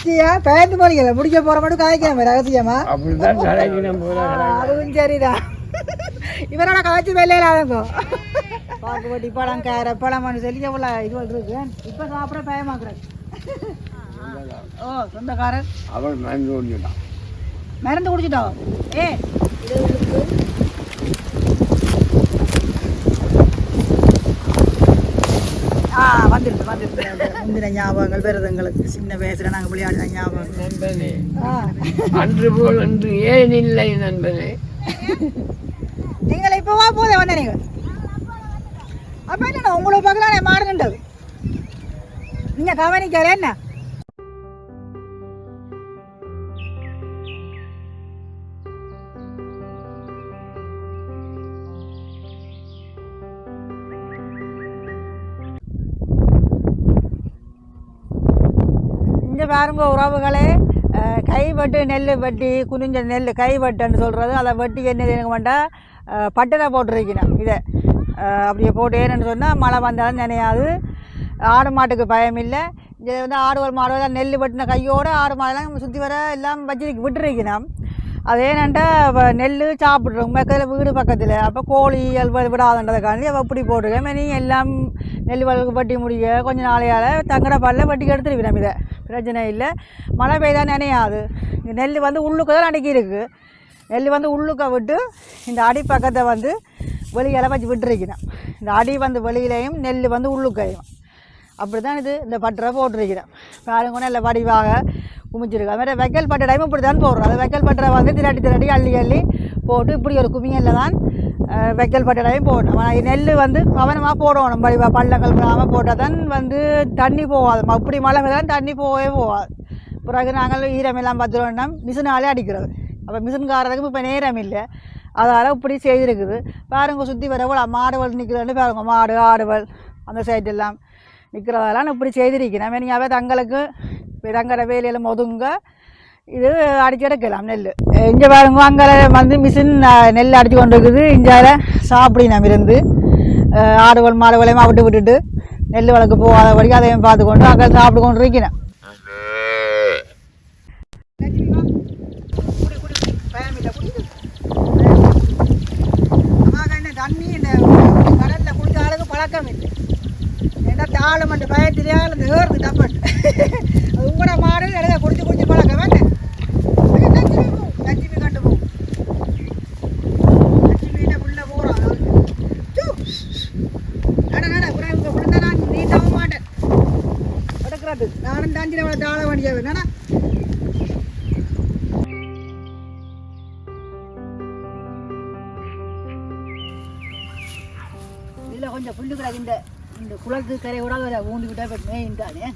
கட்சியா பயந்து போறீங்க முடிக்க போற மட்டும் காய்க்காம ரகசியமா? அப்படிதான் கலைக்கணும் போல அதுவும் சரிதான். இவரோட காய்ச்சி வெள்ளையிலாதங்கோ பாக்குபட்டி பழம் கேர பழம்னு சொல்லி எவ்வளோ இது இருக்கு? இப்போ சாப்பிட பயமாக்குறாரு ஓ சொந்தக்காரர் அவன் மருந்து ஒன்றுதான் மருந்து குடிச்சிட்டோம் ஏ இது உங்களுக்கு ஆ வந்துடுது வந்துடுது முந்தின ஞாபகங்கள் வருது எங்களுக்கு சின்ன வயசுல நாங்கள் விளையாடின ஞாபகம். நண்பனே. அன்று போல் அன்று ஏன் இல்லை நண்பனே? நீங்கள் இப்போ வா போதே வந்த நீங்கள். அப்போ என்ன உங்களை பார்க்கலாம் மாறுகின்றது? நீங்கள் கவனிக்கல என்ன? பாருங்க உறவுகளே. கைவட்டு கை நெல் வட்டி குனிஞ்ச நெல் கைவட்டுன்னு சொல்கிறது அதை வட்டி என்ன எனக்கு வேண்டாம் பட்டனை போட்டிருக்கணும். இதை. அப்படியே போட்டு ஏன்னு சொன்னால் மழை வந்தாலும் நினையாது. ஆடு மாட்டுக்கு பயம் இல்லை. இங்கே வந்து மாடு தான் நெல் வெட்டின கையோடு ஆடு மாடெல்லாம் சுற்றி வர எல்லாம் வச்சிருக்கு விட்டுருக்கணும். அது ஏன்னாண்டா நெல் சாப்பிட்றோம். பக்கத்தில் வீடு பக்கத்தில். அப்போ கோழி அல்வல் விடாதுன்றதுக்காண்டி அவள் இப்படி போட்டுருக்கேன் நீ எல்லாம் நெல் வளர்க்கு வட்டி முடிய கொஞ்சம் நாளையால் தங்கட பல்ல வட்டிக்கு எடுத்துருவிடும் இதை. பிரச்சனை இல்லை. மழை பெய்தா நினையாது. நெல் வந்து உள்ளுக்கு தான் அடக்கி இருக்குது நெல் வந்து உள்ளுக்க விட்டு இந்த அடி பக்கத்தை வந்து வெளியில் வச்சு விட்டுருக்கணும் இந்த அடி வந்து வெளியிலையும் நெல் வந்து உள்ளுக்கையும். அப்படி தான் இது இந்த பட்டரை போட்டிருக்கிறேன். பாருங்க நல்ல வடிவாக குமிச்சிருக்கு அது மாதிரி வைக்கல் பட்டை டைம் இப்படி தான் போடுறோம். அது வைக்கல் பட்டரை வந்து திரட்டி திரட்டி அள்ளி அள்ளி போட்டு இப்படி ஒரு குமியலில் தான் அஹ், வைக்கல் போடணும். நெல் வந்து கவனமாக போடணும். வடிவா பள்ளங்கள் விடாமல் போட்டால் தான் வந்து தண்ணி போகாது. அப்படி மழை தான் தண்ணி போகவே போகாது. பிறகு நாங்கள் ஈரமெல்லாம் பார்த்துருவோம்னா மிஷினாலே அடிக்கிறது. அப்போ மிஷின்காரருக்கு இப்போ நேரம் இல்லை அதால் இப்படி செய்திருக்குது. பாருங்க சுற்றி வரவள் மாடுகள் நிற்கிறதுன்னு பாருங்க மாடு ஆடுகள் அந்த சைடெல்லாம் நிற்கிறதெல்லாம் இப்படி செய்திருக்கிறேன் வேணியாவே தங்களுக்கு இப்போ தங்கட வேலையில் ஒதுங்க இது அடிச்சு எடுக்கலாம் நெல் இங்கே பாருங்க அங்கே வந்து மிஷின் நெல் அடிச்சு கொண்டு இருக்குது இஞ்சால சாப்பிடி நம்ம இருந்து ஆடுகள் மாடுகளையும் அவிட்டு விட்டுட்டு நெல் வளர்க்க போகாத வழி அதையும் பார்த்து கொண்டு அங்கே சாப்பிட்டு கொண்டு இருக்கிறேன் தண்ணி இந்த கடலில் குடித்த அளவுக்கு பழக்கம் இல்லை ஏன்னா தாளம் அந்த பயத்திலேயே அந்த ஏறுது உங்களோட மாடு எடுக்க குடிச்சு குடிச்சு பழக்கம் இந்த இந்த குளத்து கரை கூட அதில் ஊண்டு விட்டா இப்போ மேயின்ட்டானே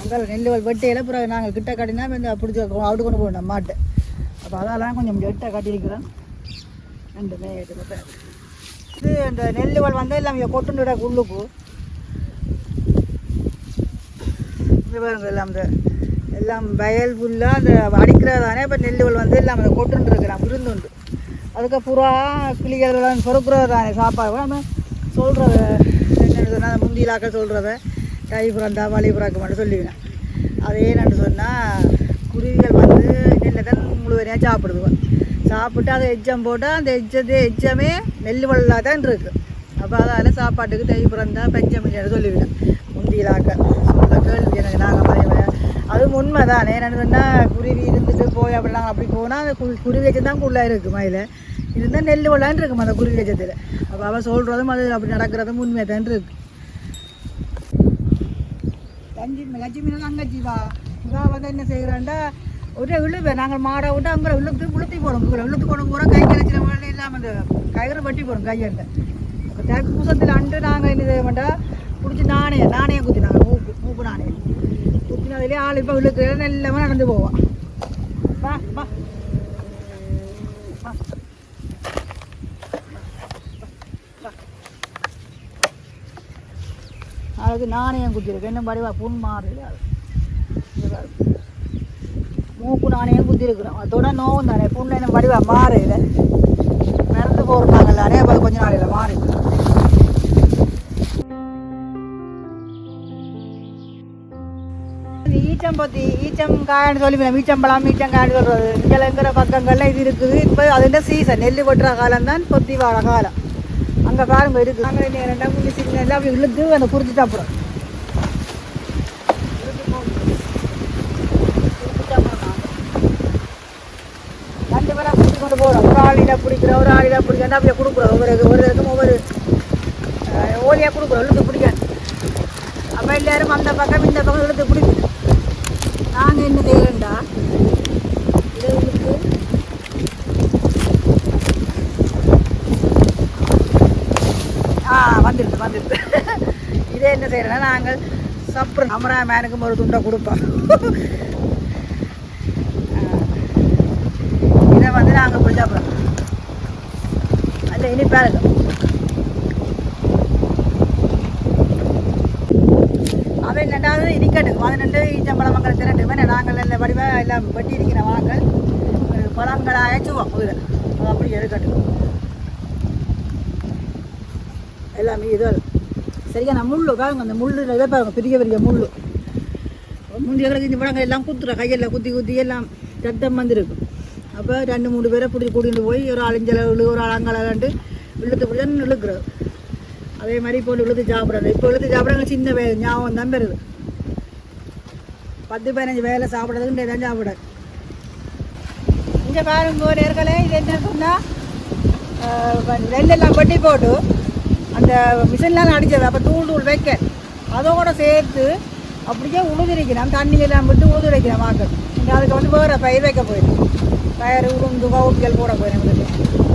அங்கே நெல் வெட்டையில் பிறகு நாங்கள் கிட்ட காட்டினா இந்த பிடிச்சி அவுட்டு கொண்டு போகணும் மாட்டை அப்போ அதெல்லாம் கொஞ்சம் எட்டை காட்டியிருக்கிறோம். ரெண்டு மேயிட்டு இது இந்த நெல்லுகள் வந்தால் எல்லாம் இங்கே கொட்டுண்டு விட உள்ளுக்கு. இது பாருங்க எல்லாம் இந்த எல்லாம் வயல் ஃபுல்லாக அந்த அடிக்கிறதானே இப்போ நெல்லுகள் வந்து எல்லாம் அந்த கொட்டுன்னு இருக்கிறான் விருந்துண்டு. அதுக்கு புறா கிளிகள் பொறுக்கிறது தானே சாப்பாடு. நம்ம சொல்கிறத என்னென்னு சொன்னால் முந்திலாக்க சொல்கிறத கை புறந்தா வழி புறாக்க மட்டும் சொல்லிவினேன் அது ஏன்னு சொன்னால் குருவிகள் வந்து நெல்லை தான் முழுவதையாக சாப்பிடுதுவோம் சாப்பிட்டு அதை எச்சம் போட்டால் அந்த எச்சது எச்சமே நெல் வல்லாக தான் இருக்குது அப்போ அதால் சாப்பாட்டுக்கு தை பிறந்தா பஞ்சமில்லைன்னு சொல்லிவிட்டேன் முந்தியிலாக்க சொல்ல கேள்வி எனக்கு நாங்கள் மறைவ அதுவும் உண்மை தான் என்னென்னு சொன்னால் குருவி இருந்துட்டு போய் அப்படிலாம் அப்படி போனால் அந்த குரு குருவி வச்சு தான் குள்ளே இருக்குது மயில இருந்தால் நெல் வல்லான்னு இருக்கும் அந்த குருவி கஜத்தில். அப்போ அவள் சொல்கிறதும் அது அப்படி நடக்கிறதும் உண்மையாக தான் இருக்கு தஞ்சி லட்சுமி தங்கச்சி இவா வந்து என்ன செய்கிறாண்டா ஒரே இழுவை நாங்கள் மாடை விட்டு அங்கே விழுத்து உளுத்தி போடும் உங்களை விழுத்து போடும் பூரா கை கிடச்சிட மாதிரி இல்லாமல் அந்த கயிறு வெட்டி போடும் கையாண்ட அப்போ தேக்கு பூசத்தில் அண்டு நாங்கள் என்ன செய்ய மாட்டோம் பிடிச்சி நாணயம் நாணயம் குத்தினாங்க மூப்பு மூப்பு நாணயம். குத்தினதுலேயே ஆள் இப்போ இழுக்கு எல்லாமே நடந்து போவான் வா வா வா. அதுக்கு நாணயம் குத்திருக்கு இன்னும் படிவா புண் மாறல மூக்கு நாணயம் குத்திருக்கிறோம் அதோட நோவும் தானே. புண்ணு இன்னும் படிவா மாறல மறந்து போடுறாங்க தானே அப்போ கொஞ்ச நாளையில் மாறிடும். ஈச்சம் பற்றி ஈச்சம் காயான்னு சொல்லி ஈச்சம்பழம் ஈச்சம் காயான்னு சொல்கிறது இங்கே இருக்கிற பக்கங்களில் இது இருக்குது. இப்போ அதுன்ற சீசன் நெல் வெட்டுற காலம் தான் பொத்தி வாழ காலம். அங்கே பாருங்க இருக்குது அங்கே ரெண்டா மூணு எல்லாம் அப்படி இழுத்து அந்த குறிச்சி சாப்பிடும் ரெண்டு பேரும் பிடிச்சி கொண்டு போகிறோம் ஒரு ஆளில பிடிக்கிற ஒரு ஆளில பிடிக்கிறா அப்படியே கொடுக்குறோம். ஒவ்வொரு ஒரு இருக்கும் ஒவ்வொரு ஓலியாக கொடுக்குறோம். இழுத்து பிடிக்காது அப்போ எல்லாரும் அந்த பக்கம் இந்த பக்கம் இழுத்து பிடிக்கும் நாங்கள் என்ன செய்யறோம்டா இதை இழுத்து ஆ வந்துடுது வந்துடுது இதே என்ன நாங்கள் சப்ரு அமரா மேனுக்கும் ஒரு துண்டை கொடுப்போம். இதை வந்து நாங்கள் பிடிச்சா போகிறோம் அதில் இனிப்பாக இருக்கும் அவன் ரெண்டாவது இனிக்கட்டு. பதினெண்டு ஈச்சம்பழம் மக்கள் திரண்டு நாங்கள் இல்லை வடிவாக எல்லாம் வெட்டி இருக்கிற வாங்கள் பழங்களை அழைச்சுவோம் முதல்ல அது அப்படி எடுக்கட்டும். எல்லாமே இது சரியா? நான் முள்ளு பாருங்க அந்த முள்ளு பாருங்க பெரிய பெரிய முள்ளு. முந்தியங்களுக்கு இந்த பழங்கள் எல்லாம் குத்துற கையில் குத்தி குத்தி எல்லாம் ரத்தம் வந்திருக்கும் அப்போ ரெண்டு மூணு பேரை பிடிச்சி கூட்டிகிட்டு போய் ஒரு ஆளுஞ்சல இழு ஒரு ஆளாங்கலாண்டு இழுத்து பிடிச்சா இழுக்கிறது. அதே மாதிரி இப்போ இழுத்து சாப்பிட்றது. இப்போ இழுத்து சாப்பிட்றாங்க சின்ன வே ஞாபகம் தான் பெறுது பத்து பதினஞ்சு வேலை சாப்பிட்றதுக்கு தான் சாப்பிட. இங்கே பாருங்க நேர்களே இது என்ன சொன்னால் நெல்லெல்லாம் கொட்டி போட்டு அந்த மிஷின்லாம் அடித்தது அப்போ தூள் தூள் வைக்க. கூட சேர்த்து அப்படியே உழுதுரிக்கிறோம் தண்ணி எல்லாம் விட்டு உழுதுரைக்கிறோம் மாக்கள் அதுக்கு வந்து வேறு பயிர் வைக்க போயிடும் பயிர் உளுந்து கவுட்கள் போட போயிடும் எங்களுக்கு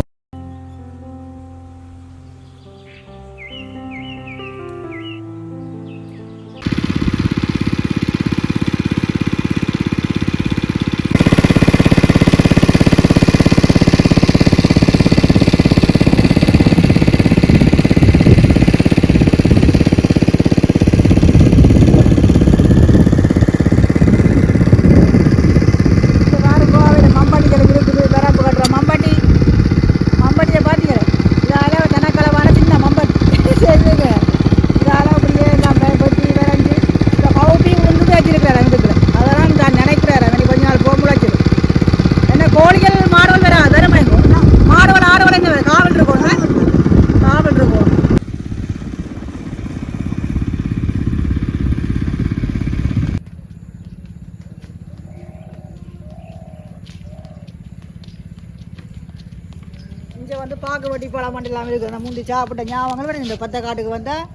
இருக்குது நான் முந்தி சாப்பிட்ட ஞாபகங்கள் வேணும். இந்த பத்த காட்டுக்கு வந்தால்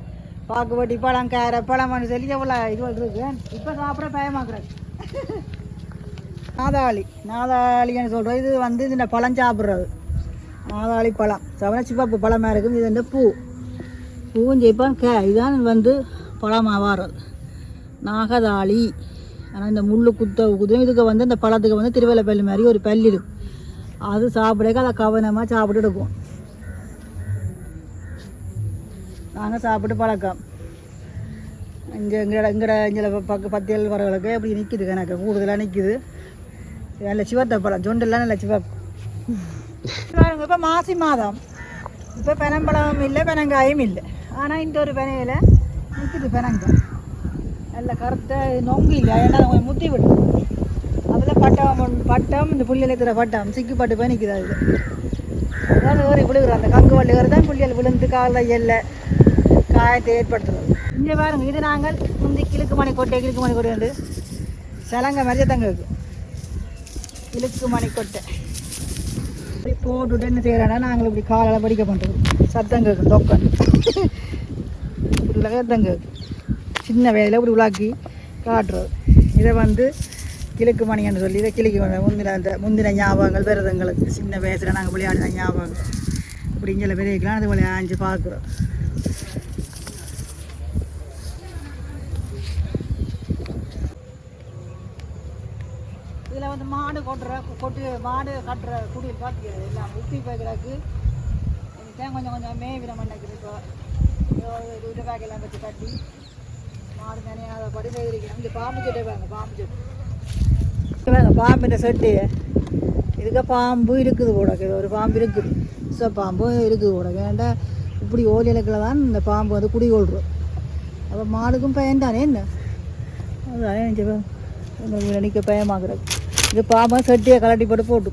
பாக்கு வட்டி பழம் கேர பழம்னு சொல்லி எவ்வளோ இதுவாக இருக்கு இப்போ சாப்பிட பயமாக்குறது நாதாளி நாதாளின்னு சொல்கிறோம் இது வந்து இந்த பழம் சாப்பிட்றது. நாதாளி பழம். சாப்பிட்டா சிவப்பு பழமாக இருக்கும் இது வந்து பூ. பூவும் ஜெயிப்பான் கே இதுதான் வந்து பழமாக வாரது. நாகதாளி. ஆனால் இந்த முள்ளு குத்த குதும் இதுக்கு வந்து இந்த பழத்துக்கு வந்து திருவள்ளப்பள்ளி மாதிரி ஒரு பல்லி இருக்கும் அது சாப்பிடக்க அதை கவனமாக சாப்பிட்டு எடுப்போம் நாங்கள் சாப்பிட்டு பழக்கம் இங்கே எங்களோட எங்களோட இங்கே பக்க பத்தியல் வரவங்களுக்கு இப்படி நிற்கிது கணக்கு கூடுதலாக நிற்கிது நல்ல சிவத்தை பழம் ஜொண்டெல்லாம் நல்ல சிவப்பு இப்போ மாசி மாதம் இப்போ பெனம்பழம் இல்லை பெனங்காயும் இல்லை ஆனால் இந்த ஒரு பெனையில் நிற்கிது பெனங்காய் நல்ல கரெக்டாக நொங்கு இல்லை ஏன்னா கொஞ்சம் முத்தி விடும் அதில் பட்டம் பட்டம் இந்த புள்ளியில் இருக்கிற பட்டம் சிக்கி பட்டு போய் நிற்குது அது அதான் ஏறி விழுகுற அந்த கங்கு வள்ளி தான் புள்ளியல் விழுந்து காலில் எல்லை காயத்தை ஏற்படுத்துறது இங்கே பாருங்க இது நாங்கள் முந்தி கிழக்கு மணி கொட்டை கிழக்கு மணி கொட்டை வந்து சிலங்க மாதிரியே தங்க இருக்கு கிழக்கு மணி கொட்டை இப்படி போட்டுட்டு என்ன செய்கிறோன்னா நாங்கள் இப்படி காலால் படிக்க பண்ணுறோம் சத்தம் கேட்கும் தொக்கன் இப்படி சத்தம் கேட்கும் சின்ன வயதில் இப்படி உலாக்கி காட்டுறது. இதை வந்து கிழக்கு மணின்னு சொல்லி இதை கிழக்கு மணி முந்தின அந்த முந்தின ஞாபகங்கள் விரதங்களுக்கு சின்ன வயசில் நாங்கள் விளையாடின ஞாபகங்கள். இப்படி இங்கே விளையாடலாம் அது விளையாஞ்சு பார்க்குறோம். அது மாடு கொட்டுற கொட்டு மாடு கட்டுற குடியில் பார்த்துக்கிறது எல்லாம் உப்பி போய்க்கிறதுக்கு தேன் கொஞ்சம் கொஞ்சம் மேவிட மாட்டேங்குது இப்போ. இது பேக்கெல்லாம் வச்சு கட்டி. மாடு நினையாத படி செய்திருக்கேன் இந்த பாம்பு செட்டே பாருங்க பாம்பு செட்டு. பாருங்க பாம்புன்ற செட்டு. இதுக்க பாம்பு இருக்குது கூட இது ஒரு பாம்பு இருக்குது. ஸோ பாம்பு இருக்குது கூட வேண்டாம் இப்படி ஓலியலுக்குள்ள தான் இந்த பாம்பு வந்து குடிகொள்றோம் அப்போ மாடுக்கும் பயன் தானே என்ன அதுதானே நினச்சேன் உங்களுக்கு பயமாகிறது இது பாம்பா செட்டியை கலட்டி போட்டு போட்டு.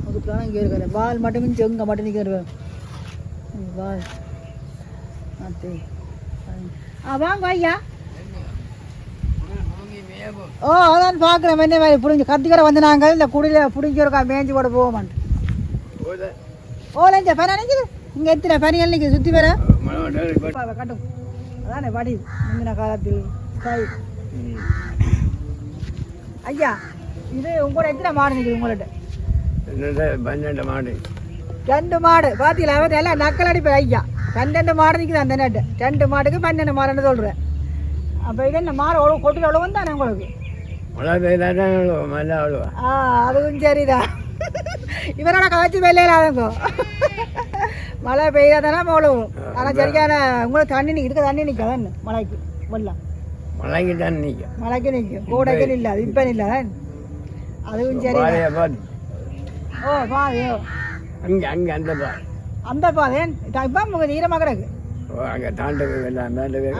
அதுக்குலாம் இங்கே இருக்கிற பால் மட்டும் மிஞ்சி எங்கே மட்டும் நிற்கிறேன் பால். அத்தே. ஆ வாங்க ஐயா. ஓ அதான் பார்க்குறேன் என்ன மாதிரி புரிஞ்சு கத்திக்கரை வந்து நாங்கள் இந்த குடியில் புடிஞ்சு இருக்கா மேய்ஞ்சி போட போவோமான்ட்டு ஓ லஞ்சா பனி நினைக்குது இங்கே எத்தனை பனிகள் நிற்குது சுற்றி வர கட்டும். அதானே படி முந்தின காலத்தில் ஸ்டைல் ஐயா இது உங்களோட எத்தனை மாடு நிற்குது உங்கள்கிட்ட என்னது பன்னெண்டு மாடு. ரெண்டு மாடு. பார்த்தீங்களா அவன் எல்லாம் நக்கல் அடிப்பேன் ஐயா. பன்னெண்டு மாடு நிற்குது அந்த நட்டு ரெண்டு மாடுக்கு பன்னெண்டு மாடுன்னு சொல்கிறேன் அப்போ இது என்ன மாடு அவ்வளோ கொட்டுல அவ்வளோ தானே உங்களுக்கு ஆ அதுவும் சரிதான் இவரோட கவச்சு வெள்ளையிலாதங்கோ மழை பெய்யா தானே அவ்வளோ ஆனால் சரியான உங்களுக்கு தண்ணி நிற்க இதுக்கு தண்ணி நிற்காதான் மழைக்கு வெள்ளம்? மழைக்கு தான் நிற்கும் மழைக்கு நிற்கும் கூடைக்கு இல்லை அது இப்போ இல்லை. அதுவும் சரி ஓ பாதையோ? அங்கே அங்கே அந்த பாதை. அந்த பாதை இப்போ உங்களுக்கு ஈரமாக கிடக்கு. ஓ அங்கே தாண்டவே எல்லாம் தாண்டவே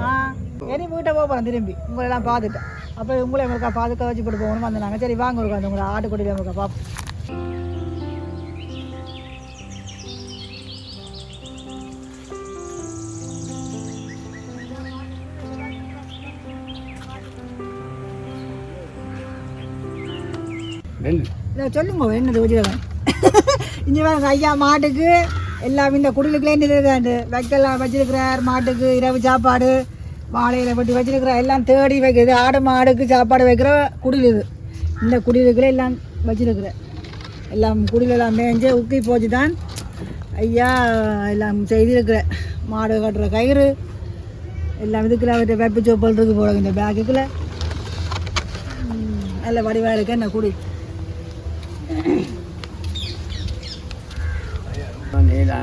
இனி வீட்டை போக போகிறேன் திரும்பி. உங்களை எல்லாம் பார்த்துட்டேன் அப்போ உங்களை உங்களுக்கு பாதுக்க வச்சு போட்டு போகணும் வந்தாங்க சரி வாங்க ஒரு உங்களை ஆட்டுக்குடியில் உங்களுக்கு பார்ப்போம். இதை சொல்லுங்க என்னது வச்சுருக்கேன் இங்கே வேறு ஐயா மாட்டுக்கு எல்லாம் இந்த குடிலுக்குள்ளே இருக்காண்டு வைக்கலாம் வச்சிருக்கிறார் மாட்டுக்கு இரவு சாப்பாடு மாலையில் வெட்டி வச்சிருக்கிறார். எல்லாம் தேடி வைக்கிறது ஆடு மாடுக்கு சாப்பாடு வைக்கிற குடில் இது. இந்த குடிலுக்குள்ளே எல்லாம் வச்சிருக்கிறேன் எல்லாம் குடிலெல்லாம் மேய்ஞ்சு உக்கி போச்சு தான் ஐயா எல்லாம் செய்திருக்கிற மாடு கட்டுற கயிறு எல்லாம் இதுக்குள்ள அவர்கிட்ட வெப்ப சோப்பல் இருக்கு இந்த பேக்குக்குள்ளே நல்ல வடிவாக இருக்கு என்ன குடி நீதான் இப்போ கவலையில் இருக்கிறாங்க ஓ ஓ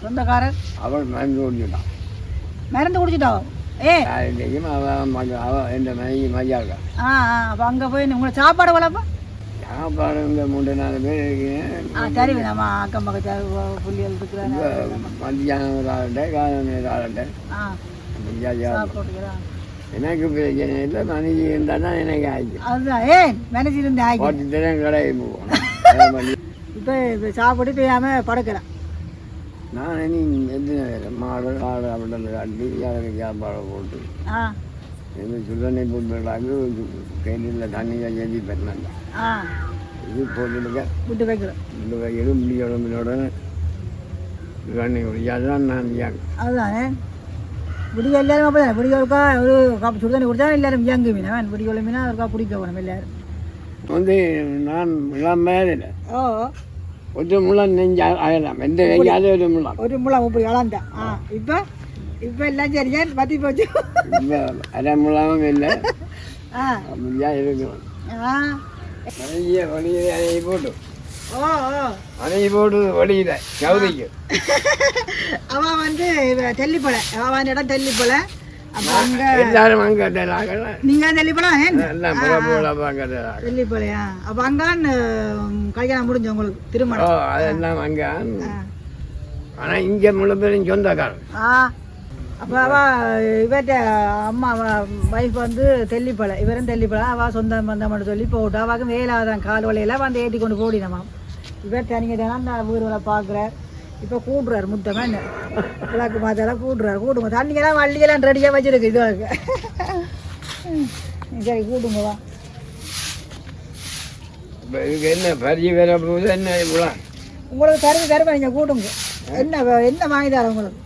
சொந்தக்காரர் அவள் மருந்து ஓடிட்டான் மருந்து குடிச்சிட்டோ ஏ அவன் எந்த மனைவி மஜாக்கா ஆ ஆ அப்போ அங்கே போய் உங்களை சாப்பாடு வளர்ப்பா சாப்பாடு இங்கே மூன்று நாலு பேர் இருக்கேன் ஆ சரி நம்ம அக்கம் பக்கத்து புள்ளிகள் இருக்கிறாங்க மத்தியானம் ஒரு ஆளுட்ட காலம் ஒரு ஆளுட்ட ஆ சாப்பிட்டுக்கிறோம் எனக்கு பிரச்சனை இல்லை மனைவி இருந்தால் தான் எனக்கு ஆயிடுச்சு அதுதான் ஏன் இருந்து போவோம் இப்போ இப்போ சாப்பிட்டு தெரியாமல் படுக்கிறேன். நான் இனி எத்தனை வேலை மாடு ஆடு அப்படி கட்டி யாருக்கு சாப்பாடு போட்டு. ஆ. இது சுடுதண்ணி போட்டுறாங்க கையில் தண்ணி எழுதி பண்ணாங்க ஆ. இது போட்டுருக்க விட்டு வைக்கிறோம் இந்த வகையில் முடி உடம்பினோட தண்ணி குடிச்சாதான் நான் அதுதானே? விடிய எல்லாரும் அப்போ தான் விடியலுக்கா ஒரு கப் சுடு தண்ணி குடித்தா எல்லாரும் இயங்கு மீன் விடியல மீனா ஒருக்கா பிடிக்க வேணும் எல்லாரும். வந்து நான் முலாம் மேலே ஓ. ஒரு முலாம் நெஞ்சா ஆகலாம் எந்த நெஞ்சாலும் ஒரு முலாம் ஒரு முளை முப்பது இழந்தேன் ஆ இப்போ இப்போ எல்லாம் சரியா பற்றி போச்சு இப்போ அரை முலாமும் இல்லை அப்படியா இருக்கணும் ஆ மனைவியை வழியில் அணையை போட்டு அணையை போட்டு வழியில் சவுதிக்கு அவன் வந்து இவ தெல்லிப்பழை அவன் இடம் அங்கே எல்லாரும் அங்கே நீங்கள் தெல்லிப்பழம் ஏன்? எல்லாம் புல போல பார்க்கறாங்க தெல்லிப்பழையா அப்போ அங்கான் கல்யாணம் முடிஞ்சு உங்களுக்கு திருமணம். அதெல்லாம் அங்கே ஆ. ஆனால் இங்கே முழு பேரும் சொந்தக்காரன் ஆ. அப்போ அவ இவர்கிட்ட அம்மா வைஃப் வந்து தெல்லிப்பழை இவரும் தெல்லிப்பழை அவள் சொந்தம் பந்தம்னு சொல்லி போட்டு அவாக்கு வேலாதான் கால் வலையில் வந்து ஏற்றி கொண்டு போடினம்மா இவர் தனிங்க தானே அந்த வீடுகளை பார்க்குறார் இப்போ கூட்டுறாரு முத்தமா என்ன கிழக்கு மாத்தெல்லாம் கூட்டுறாரு கூட்டுங்க தண்ணிக்கெல்லாம் வள்ளியெல்லாம் ரெடியாக வச்சிருக்கு இதுவாக்கு சரி கூட்டுங்க வா. இதுக்கு என்ன பரிசு வர போகுது என்ன இவ்வளோ உங்களுக்கு தருவு தருவா நீங்கள் கூட்டுங்க என்ன என்ன வாங்கி தர உங்களுக்கு?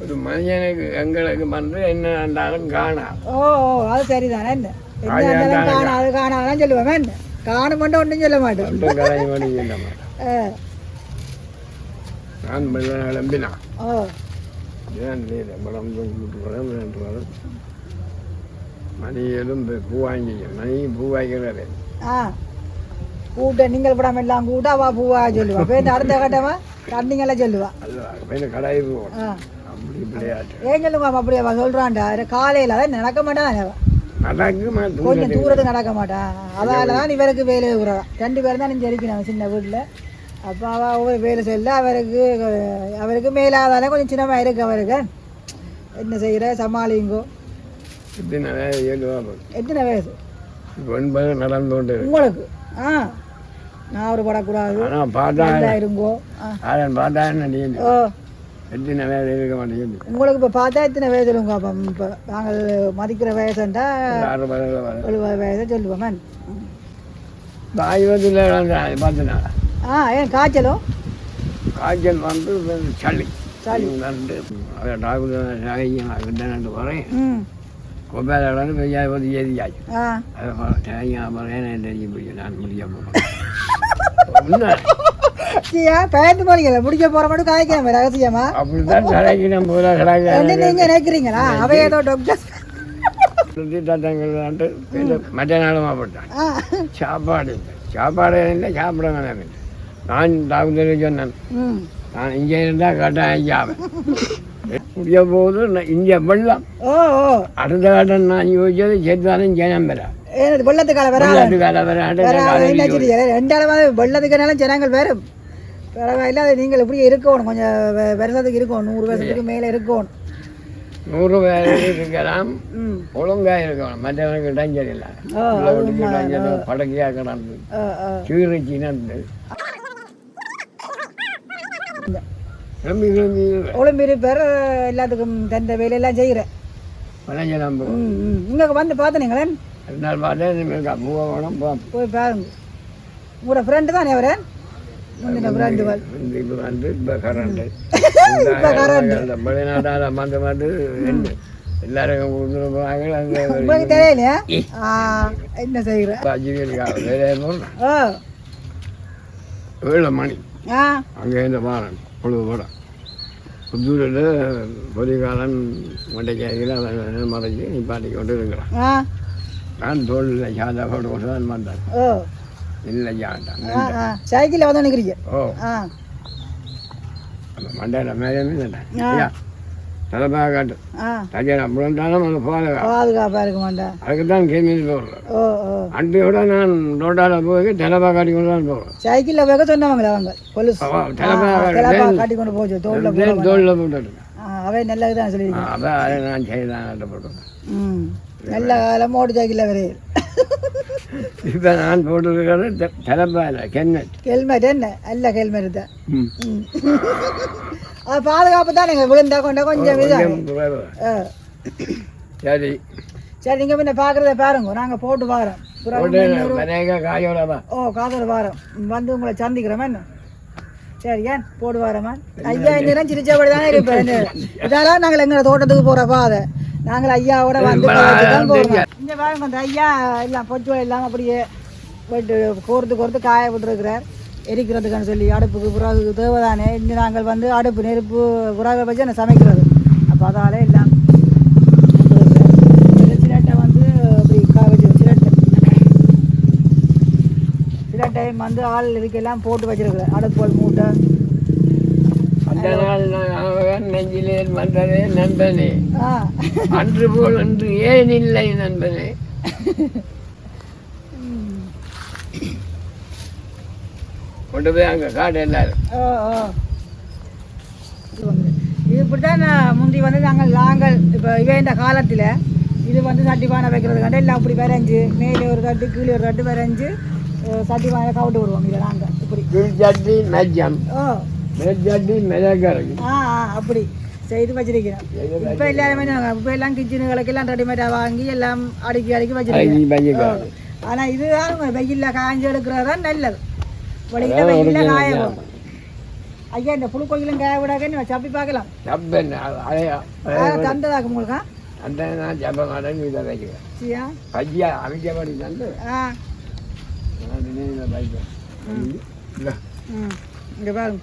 ஒரு மனுஷனுக்கு எங்களுக்கு வந்து என்ன இருந்தாலும் காணாது ஓ அது சரிதானே என்ன? என்ன காணாது அது காணாதான் சொல்லுவேன் என்ன? காணும் மட்டும் ஒன்றும் சொல்ல மாட்டேன் மணி நான் வெள்ள கிளம்பினான் ஓ படம் மணியிலும் பூ வாங்கி மணி பூ வாங்கிறாரு ஆ கூட்ட நீங்கள் படம் எல்லாம் கூட்ட அவா பூவா சொல்லுவா பேருந்து அடுத்த கட்டமா தண்ணிங்கெல்லாம் சொல்லுவா கடாய் ஆ அப்படி விளையாட்டு ஏன் சொல்லுவா அப்படியே அவ சொல்றான்டா காலையில நடக்க மாட்டான் கொஞ்சம் தூரத்துக்கு நடக்க மாட்டான் அதால தான் இவருக்கு வேலை விடுறா. ரெண்டு பேரும் தான் நீங்கள் இருக்கணும் சின்ன வீட்டில். அப்போ அவள் ஒவ்வொரு வேலை செல்ல அவருக்கு அவருக்கு மேலாதானே கொஞ்சம் சின்னமாக இருக்கு அவருக்கு. என்ன செய்கிற சமாளிங்கோ. எத்தனை வயசு? ஒன்பது நடந்து கொண்டு. உங்களுக்கு? ஆ. நான் ஒரு படக்கூடாது. பார்த்தா இருங்கோ. பார்த்தா என்ன நீ? ஓ. எத்தனை வேலை இருக்க மாட்டேங்குது உங்களுக்கு இப்போ பார்த்தா எத்தனை வயசு இருங்க அப்போ இப்போ நாங்கள் மதிக்கிற வயசுண்டா எழுபது வயசு சொல்லுவோம் ஆயுதத்தில் பார்த்தனா. ஆ ஏன் காய்ச்சலும் காய்ச்சல் வந்து சளி. சளி. அதை டாக்டர் சாகியம் கிட்ட வரேன் ம். கொப்பையில் வந்து ஏதியாச்சு அதை சாகியம் அப்புறம் தெரியும் முடியும் நான் முடியாமல் ஐயா பயந்து போறீங்களா முடிக்க போற மட்டும் காய்க்காம ரகசியமா? நம்ம ஊரா என்ன கடைக்கு நீங்க நினைக்கிறீங்களா? அவ ஏதோ டாக்டர் மற்ற நாளுமா போட்டான் சாப்பாடு சாப்பாடு இல்லை சாப்பிட வேணாம். நான் டாக்டர் சொன்னேன். நான் இங்கே இருந்தால் கட்டாயம் ஆவேன் முடிய நான் இங்கே வெள்ளம். அடுத்த கட்டம் நான் யோசிச்சது சேர்த்தாலும் ஜனம் பெறா வெள்ளத்துக்கால வராது. வெள்ளத்துக்கால வராது. ரெண்டாவது வெள்ளத்துக்குனாலும் ஜனங்கள் வேறு. பரவாயில்ல அது நீங்கள் இப்படி இருக்கணும்? கொஞ்சம் வருஷத்துக்கு இருக்கணும். நூறு வருஷத்துக்கு மேலே இருக்கணும். நூறு பேர் இருக்கலாம். ஒழுங்காக இருக்கணும். மற்றவனுக்கு டஞ்சர் இல்லை டஞ்சர் படக்கையாக கிடந்து. நந்து கிளம்பி பேர் எல்லாத்துக்கும் தந்த வேலையெல்லாம் செய்கிறேன். ம் ம். இங்கே வந்து பார்த்தனீங்களேன் ரெண்டு நாள் பார்த்தேன் போய் பாருங்க. உங்களோட ஃப்ரெண்டு தானே அவரேன் வந்து இப்போ கரண்ட் வந்து வந்து கொடுத்துருப்பாங்க அங்கே உங்களுக்கு தெரியலையா? என்ன செய்கிறேன் ஏழு மணி. ஆ. அங்கே இருந்து பாருங்க பொழுது போட. புத்தூரில் பொதிகாலன் மண்டைக்காய்கள் நிப்பாட்டி கொண்டு இருக்கிறான். நான் தோளில் சாதா போட்டு கொண்டு தான் வந்தேன். ஓ இல்லை சாண்டான் ஆ ஆ. சைக்கிளில் வந்து நிற்கிறீங்க ஓ. மண்டையில் மேலே மீந்தேன் ஆ. ஐயா தலைப்பாக காட்டு. ஆ. தஜன் அப்படின்ட்டாலும் அந்த பாதுகாப்பாக இருக்க மாட்டேன் அதுக்கு தான் ஓ ஓ. அண்டையோட நான் ரோட்டால் போய் தலைப்பாக காட்டி கொண்டு தான் போகிறேன் சைக்கிளில் போக சொன்னவங்களே அவங்க? தலைப்பாக கிளப்பா காட்டி கொண்டு போச்சு தோளில் தோளில் போட்டுட்டு. அவை நல்லது தான் சொல்லியிருக்கேன் அப்போ அதை நான் செய்தான் போட்டுருக்கேன். ம். நல்ல காலம் மோட்டர் சைக்கிளில் வரையில் இப்போ நான் போட்டுருக்கிறது தலைப்பாயில் கென்னட். ஹெல்மெட் என்ன? நல்ல ஹெல்மெட் தான் அது பாதுகாப்பு தான் நீங்கள் விழுந்தா கொண்டா கொஞ்சம் இதாக. சரி. சரி நீங்கள் பின்ன பார்க்குறத பாருங்க. நாங்கள் போட்டு பார்க்குறோம் போட்டு விநாயக காயோட வா. ஓ காதல் வாரம். வந்து உங்களை சந்திக்கிறோமா. என்ன? சரி ஏன்? போடு வாரமா? ஐயா இன்னும் சிரிச்சபடி தானே இருப்பேன். இதெல்லாம் நாங்கள் தோட்டத்துக்கு போகிற பாதை. நாங்கள் ஐயாவோட வந்து இந்த பாருங்க அந்த ஐயா எல்லாம் பொச்சு எல்லாம் அப்படியே போயிட்டு கோர்த்து கோர்த்து காய விட்டுருக்கிறார். எரிக்கிறதுக்குன்னு சொல்லி அடுப்புக்கு புறாவுக்கு தேவைதானே. இன்று நாங்கள் வந்து அடுப்பு நெருப்பு புறாவை வச்சு என்ன சமைக்கிறது. அப்போ அதால் எல்லாம் சிரட்டை வந்து அப்படி காய வச்சு சிரட்டை. சில டைம் வந்து ஆள் இதுக்கெல்லாம் போட்டு வச்சிருக்கிறேன் அடுப்புகள் மூட்டை. அந்த நாள் நான் நெஞ்சிலே வந்ததே நண்பனே. ஆ. அன்று போல் அன்று ஏன் இல்லை நண்பனே? கொண்டு போய் அங்கே காடு எல்லாரும் இப்படி தான் முந்தி வந்து நாங்கள் நாங்கள். இப்போ இவன் இந்த காலத்தில் இது வந்து சட்டி பானை வைக்கிறதுக்காண்ட எல்லாம் இப்படி வரைஞ்சி மேலே ஒரு தட்டு கீழே ஒரு தட்டு வரைஞ்சி அஹ், சட்டி பானை கவுட்டு விடுவோம் இதை நாங்கள் இப்படி. சட்டி மெஜம் ஓ. மேல் சட்டி மிளகரை ஆ அப்படி. செய்து வச்சிருக்கிறோம். இப்போ எல்லாருமே இப்போ எல்லாம் கிச்சனுகளுக்கு எல்லாம் ரெடிமேடாக வாங்கி எல்லாம் அடுக்கி அடுக்கி பஞ்சிக்காரு ஆனால் இதுதான் வெயிலில் காய்ஞ்சி எடுக்கிறது தான் நல்லது. வெளியில் வெயிலில் காய ஐயா இந்த புழு கோயிலும் காய நீ சப்பி பார்க்கலாம். தந்ததாக்கு உங்களுக்கு அந்த நான் இதை வைக்கிறேன். பஜ்ஜியா? தந்து. ஆ. இதை பாருங்க.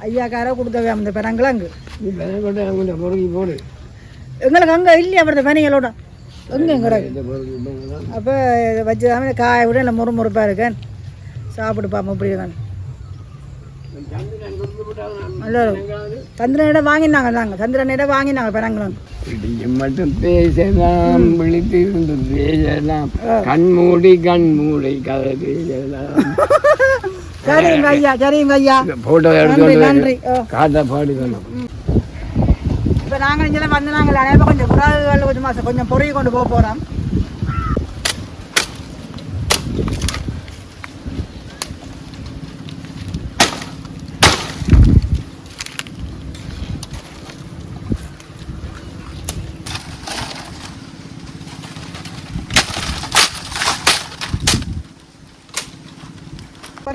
ஐயாக்காரோ கொடுத்தவே அந்த பெனங்கிழங்கு போடு எங்களுக்கு அங்கே இல்லையா அப்புறம் பெனங்களோட எங்கே எங்கட அப்போ இதை வச்சு தான் காய விட இல்லை முறு முறுப்பாக இருக்கேன் சாப்பிட்டு பாப்போம் இப்படி விட்டால் நல்லா சந்திரனிடம் வாங்கினாங்க தாங்க சந்திரனிடம் வாங்கினாங்க பெனங்கிழங்கு இடியும் மட்டும் பேசலாம் விழித்திருந்து பேசலாம் கண்மூடி கண்மூடி கதை பேசலாம் சரிங்க ஐயா சரிங்க ஐயா எடுத்து நன்றி காட்டை பாடுக்கணும் இப்போ நாங்கள் இங்கே வந்து நாங்கள் அனைவரும் கொஞ்சம் புறாவுகள் கொஞ்சம் மாசம் கொஞ்சம் பொறி கொண்டு போக போகிறோம்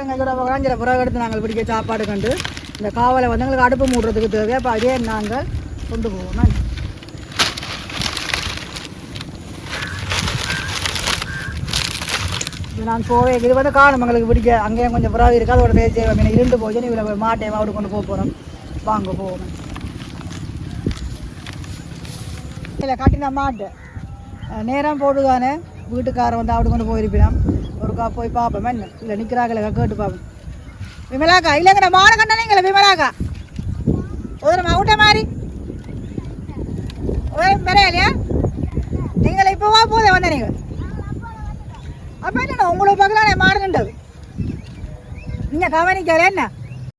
பாருங்க இதோட காஞ்சிர எடுத்து நாங்கள் பிடிக்க சாப்பாடு கண்டு இந்த காவலை வந்து எங்களுக்கு அடுப்பு மூடுறதுக்கு தேவை அப்போ அதே நாங்கள் கொண்டு போவோம். நான் நான் போவேன். இது வந்து காணும் எங்களுக்கு பிடிக்க. அங்கேயும் கொஞ்சம் புறாவி இருக்குது அதோட பேசி மீன் இருண்டு போய் இவ்வளோ மாட்டேன் மாடு கொண்டு போக போகிறோம் வாங்க போவோம். இல்லை கட்டின மாட்டேன் நேரம் போடுதானே? வீட்டுக்காரன் வந்து அவடு கொண்டு போயிருப்பினான் ஒருக்கா போய் பார்ப்போம் என்ன இல்லை நிற்கிறாங்களே கேட்டு பார்ப்போம் விமலாக்கா இல்லைங்கிற மாட கண்டனீங்களே விமலாக்கா. ஒரு மவுட்ட மாதிரி ஒரு இல்லையா நீங்கள் இப்போவா போதே வந்த நீங்கள் அப்போ என்ன உங்களுக்கு பார்க்கலாம் மாடு நின்றது? நீங்கள் கவனிக்கல என்ன?